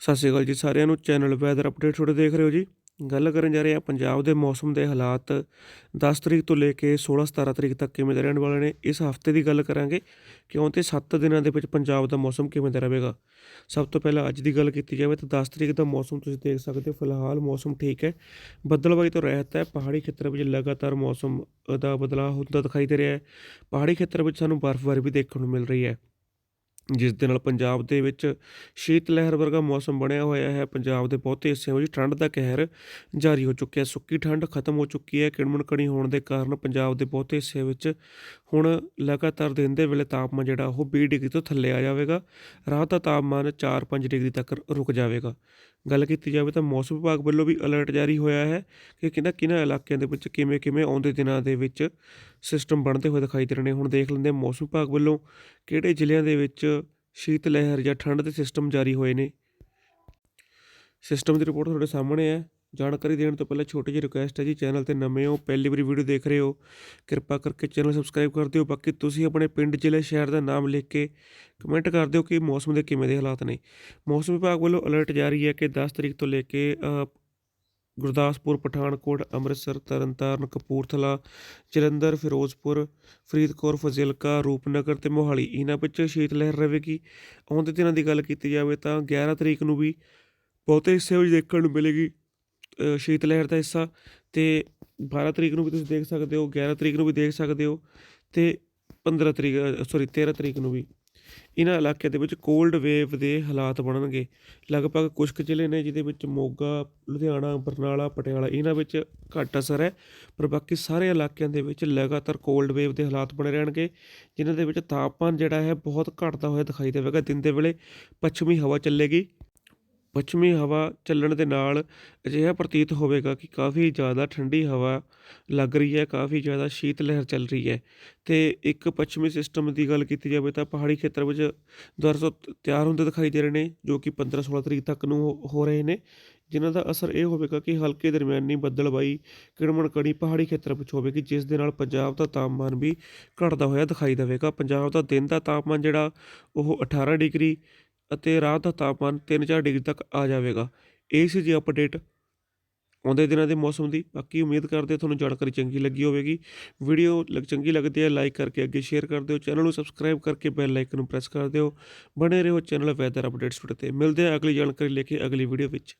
ਸਤਿ ਸ਼੍ਰੀ ਅਕਾਲ ਜੀ ਸਾਰਿਆਂ ਨੂੰ ਚੈਨਲ ਵੈਦਰ ਅਪਡੇਟ ਤੁਹਾਡੇ ਦੇਖ ਰਹੇ ਹੋ ਜੀ। ਗੱਲ ਕਰਨ ਜਾ ਰਹੇ ਹਾਂ ਪੰਜਾਬ ਦੇ ਮੌਸਮ ਦੇ ਹਾਲਾਤ। 10 ਤਰੀਕ ਤੋਂ ਲੈ ਕੇ 16 17 ਤਰੀਕ ਤੱਕ ਕਿਵੇਂ ਦੇ ਰਹਿਣ ਵਾਲੇ ਨੇ, ਇਸ ਹਫ਼ਤੇ ਦੀ ਗੱਲ ਕਰਾਂਗੇ। ਕਿਉਂ ਤੇ 7 ਦਿਨਾਂ ਦੇ ਵਿੱਚ ਪੰਜਾਬ ਦਾ ਮੌਸਮ ਕਿਵੇਂ ਦਾ ਰਹੇਗਾ? ਸਭ ਤੋਂ ਪਹਿਲਾਂ ਅੱਜ ਦੀ ਗੱਲ ਕੀਤੀ ਜਾਵੇ ਤਾਂ 10 ਤਰੀਕ ਦਾ ਮੌਸਮ ਤੁਸੀਂ ਦੇਖ ਸਕਦੇ ਹੋ, ਫਿਲਹਾਲ ਮੌਸਮ ਠੀਕ ਹੈ। ਬੱਦਲਬਾਈ ਤੋਂ ਰਹਿਤ ਹੈ, ਪਹਾੜੀ ਖੇਤਰ ਵਿੱਚ ਲਗਾਤਾਰ ਮੌਸਮ ਦਾ ਬਦਲਾਅ ਹੁੰਦਾ ਦਿਖਾਈ ਦੇ ਰਿਹਾ ਹੈ। ਪਹਾੜੀ ਖੇਤਰ ਵਿੱਚ ਸਾਨੂੰ ਬਰਫ਼ਬਾਰੀ ਵੀ ਦੇਖਣ ਨੂੰ ਮਿਲ ਰਹੀ ਹੈ। ਜਿਸ ਦੇ ਨਾਲ ਪੰਜਾਬ ਦੇ ਵਿੱਚ ਸ਼ੀਤ ਲਹਿਰ ਵਰਗਾ ਮੌਸਮ ਬਣਿਆ ਹੋਇਆ ਹੈ। ਪੰਜਾਬ ਦੇ ਬਹੁਤੇ ਹਿੱਸਿਆਂ ਵਿੱਚ ਠੰਡ ਦਾ ਕਹਿਰ ਜਾਰੀ ਹੋ ਚੁੱਕਿਆ ਸੁੱਕੀ ਠੰਡ ਖਤਮ ਹੋ ਚੁੱਕੀ ਹੈ। ਕਿਣਮਣ ਕਣੀ ਹੋਣ ਦੇ ਕਾਰਨ ਪੰਜਾਬ ਦੇ ਬਹੁਤੇ ਹਿੱਸਿਆਂ ਵਿੱਚ ਹੁਣ ਲਗਾਤਾਰ ਦਿਨ ਦੇ ਵੇਲੇ ਤਾਪਮਾਨ ਜਿਹੜਾ ਉਹ 20 ਡਿਗਰੀ ਤੋਂ ਥੱਲੇ ਆ ਜਾਵੇਗਾ। ਰਾਤ ਦਾ ਤਾਪਮਾਨ 4-5 ਡਿਗਰੀ ਤੱਕ ਰੁਕ ਜਾਵੇਗਾ। ਗੱਲ ਕੀਤੀ ਜਾਵੇ ਤਾਂ ਮੌਸਮ ਵਿਭਾਗ ਵੱਲੋਂ ਵੀ ਅਲਰਟ ਜਾਰੀ ਹੋਇਆ ਹੈ ਕਿ ਕਿਹਨਾਂ ਕਿਹਨਾਂ ਇਲਾਕਿਆਂ ਦੇ ਵਿੱਚ ਕਿਵੇਂ ਕਿਵੇਂ ਆਉਂਦੇ ਦਿਨਾਂ ਦੇ ਵਿੱਚ ਸਿਸਟਮ ਬਣਦੇ ਹੋਏ ਦਿਖਾਈ ਦੇ ਰਹੇ ਨੇ। ਹੁਣ ਦੇਖ ਲੈਂਦੇ ਹਾਂ ਮੌਸਮ ਵਿਭਾਗ ਵੱਲੋਂ ਕਿਹੜੇ ਜ਼ਿਲ੍ਹਿਆਂ ਦੇ ਵਿੱਚ ਸ਼ੀਤ ਲਹਿਰ ਜਾਂ ਠੰਡ ਦੇ ਸਿਸਟਮ ਜਾਰੀ ਹੋਏ ਨੇ। ਸਿਸਟਮ ਦੀ ਰਿਪੋਰਟ ਤੁਹਾਡੇ ਸਾਹਮਣੇ ਹੈ। ਜਾਣਕਾਰੀ ਦੇਣ ਤੋਂ ਪਹਿਲਾਂ ਛੋਟੀ ਜਿਹੀ ਰਿਕੁਐਸਟ ਹੈ ਜੀ ਚੈਨਲ ਤੇ ਨਵੇਂ ਹੋ, ਪਹਿਲੀ ਵਾਰੀ ਵੀਡੀਓ ਦੇਖ ਰਹੇ ਹੋ, ਕਿਰਪਾ ਕਰਕੇ ਚੈਨਲ ਸਬਸਕ੍ਰਾਈਬ ਕਰ ਦਿਓ। ਬਾਕੀ ਤੁਸੀਂ ਆਪਣੇ ਪਿੰਡ, ਜ਼ਿਲ੍ਹੇ, ਸ਼ਹਿਰ ਦਾ ਨਾਮ ਲਿਖ ਕੇ ਕਮੈਂਟ ਕਰ ਦਿਓ ਕਿ ਮੌਸਮ ਦੇ ਕਿਵੇਂ ਦੇ ਹਾਲਾਤ ਨੇ। ਮੌਸਮ ਵਿਭਾਗ ਵੱਲੋਂ ਅਲਰਟ ਜਾਰੀ ਹੈ ਕਿ 10 ਤਰੀਕ ਤੋਂ ਲੈ ਕੇ ਗੁਰਦਾਸਪੁਰ, ਪਠਾਨਕੋਟ, ਅੰਮ੍ਰਿਤਸਰ, ਤਰਨਤਾਰਨ, ਕਪੂਰਥਲਾ, ਜਲੰਧਰ, ਫਿਰੋਜ਼ਪੁਰ, ਫਰੀਦਕੋਟ, ਫਜ਼ਿਲਕਾ, ਰੂਪਨਗਰ ਤੇ ਮੋਹਾਲੀ ਇਹਨਾਂ ਵਿੱਚ ਸ਼ੀਤ ਲਹਿਰ ਰਹੇਗੀ ਆਉਂਦੇ ਦਿਨਾਂ ਦੀ ਗੱਲ ਕੀਤੀ ਜਾਵੇ ਤਾਂ 11 ਤਰੀਕ ਨੂੰ ਵੀ ਬਹੁਤੇ ਹਿੱਸੇ ਵਿੱਚ ਦੇਖਣ ਨੂੰ ਮਿਲੇਗੀ। ਸ਼ੀਤ ਲਹਿਰ ਦਾ ਹਿੱਸਾ ਅਤੇ ਬਾਰ੍ਹਾਂ ਤਰੀਕ ਨੂੰ ਵੀ ਤੁਸੀਂ ਦੇਖ ਸਕਦੇ ਹੋ 11 ਤਰੀਕ ਨੂੰ ਵੀ ਦੇਖ ਸਕਦੇ ਹੋ ਅਤੇ 15 ਤਰੀਕ ਸੋਰੀ ਤੇਰ੍ਹਾਂ ਤਰੀਕ ਨੂੰ ਵੀ। ਇਹਨਾਂ ਇਲਾਕਿਆਂ ਦੇ ਵਿੱਚ ਕੋਲਡ ਵੇਵ ਦੇ ਹਾਲਾਤ ਬਣਨਗੇ। ਲਗਭਗ ਕੁਝ ਕੁ ਜ਼ਿਲ੍ਹੇ ਨੇ ਜਿਹਦੇ ਵਿੱਚ ਮੋਗਾ, ਲੁਧਿਆਣਾ, ਬਰਨਾਲਾ, ਪਟਿਆਲਾ, ਇਹਨਾਂ ਵਿੱਚ ਘੱਟ ਅਸਰ ਹੈ, ਪਰ ਬਾਕੀ ਸਾਰੇ ਇਲਾਕਿਆਂ ਦੇ ਵਿੱਚ ਲਗਾਤਾਰ ਕੋਲਡ ਵੇਵ ਦੇ ਹਾਲਾਤ ਬਣੇ ਰਹਿਣਗੇ, ਜਿਨ੍ਹਾਂ ਦੇ ਵਿੱਚ ਤਾਪਮਾਨ ਜਿਹੜਾ ਹੈ ਬਹੁਤ ਘਟਦਾ ਹੋਇਆ ਦਿਖਾਈ ਦੇਵੇਗਾ। ਦਿਨ ਦੇ ਵੇਲੇ ਪੱਛਮੀ ਹਵਾ ਚੱਲੇਗੀ ਪੱਛਮੀ ਹਵਾ ਚੱਲਣ ਦੇ ਨਾਲ ਅਜਿਹਾ ਪ੍ਰਤੀਤ ਹੋਵੇਗਾ ਕਿ ਕਾਫੀ ਜ਼ਿਆਦਾ ਠੰਡੀ ਹਵਾ ਲੱਗ ਰਹੀ ਹੈ, ਕਾਫੀ ਜ਼ਿਆਦਾ ਸ਼ੀਤ ਲਹਿਰ ਚੱਲ ਰਹੀ ਹੈ। ਤੇ ਇੱਕ ਪੱਛਮੀ ਸਿਸਟਮ ਦੀ ਗੱਲ ਕੀਤੀ ਜਾਵੇ ਤਾਂ ਪਹਾੜੀ ਖੇਤਰ ਵਿੱਚ ਦੁਬਾਰਾ ਤਿਆਰ ਹੁੰਦੇ ਦਿਖਾਈ ਦੇ ਰਹੇ ਨੇ, ਜੋ ਕਿ 15-16 ਤਰੀਕ ਤੱਕ ਨੂੰ ਹੋ- ਰਹੇ ਨੇ, ਜਿਨ੍ਹਾਂ ਦਾ ਅਸਰ ਇਹ ਹੋਵੇਗਾ ਕਿ ਹਲਕੇ ਦਰਮਿਆਨੀ ਬੱਦਲਬਾਈ ਕਿੜਮਣ ਕਣੀ ਪਹਾੜੀ ਖੇਤਰ ਵਿੱਚ ਹੋਵੇਗੀ, ਜਿਸ ਦੇ ਨਾਲ ਪੰਜਾਬ ਦਾ ਤਾਪਮਾਨ ਵੀ ਘਟਦਾ ਹੋਇਆ ਦਿਖਾਈ ਦੇਵੇਗਾ। ਪੰਜਾਬ ਦਾ ਦਿਨ ਦਾ ਤਾਪਮਾਨ ਜਿਹੜਾ ਉਹ 18 ਡਿਗਰੀ ਅਤੇ ਰਾਤ ਦਾ ਤਾਪਮਾਨ 3-4 ਡਿਗਰੀ ਤੱਕ ਆ ਜਾਵੇਗਾ। ਇਹ ਸੀ ਜੀ ਅਪਡੇਟ ਆਉਂਦੇ ਦਿਨਾਂ ਦੇ ਮੌਸਮ ਦੀ ਬਾਕੀ ਉਮੀਦ ਕਰਦੇ ਤੁਹਾਨੂੰ ਜਾਣਕਾਰੀ ਚੰਗੀ ਲੱਗੀ ਹੋਵੇਗੀ। ਵੀਡੀਓ ਲੱਗ, ਚੰਗੀ ਲੱਗਦੀ ਹੈ ਲਾਈਕ ਕਰਕੇ ਅੱਗੇ ਸ਼ੇਅਰ ਕਰ ਦਿਓ। ਚੈਨਲ ਨੂੰ ਸਬਸਕ੍ਰਾਈਬ ਕਰਕੇ ਬੈਲ ਆਈਕਨ ਨੂੰ ਪ੍ਰੈਸ ਕਰ ਦਿਓ। ਬਣੇ ਰਹੋ ਚੈਨਲ ਵੈਦਰ ਅਪਡੇਟਸ ਤੇ ਮਿਲਦੇ ਹਾਂ ਅਗਲੀ ਜਾਣਕਾਰੀ ਲੈ ਕੇ ਅਗਲੀ ਵੀਡੀਓ ਵਿੱਚ।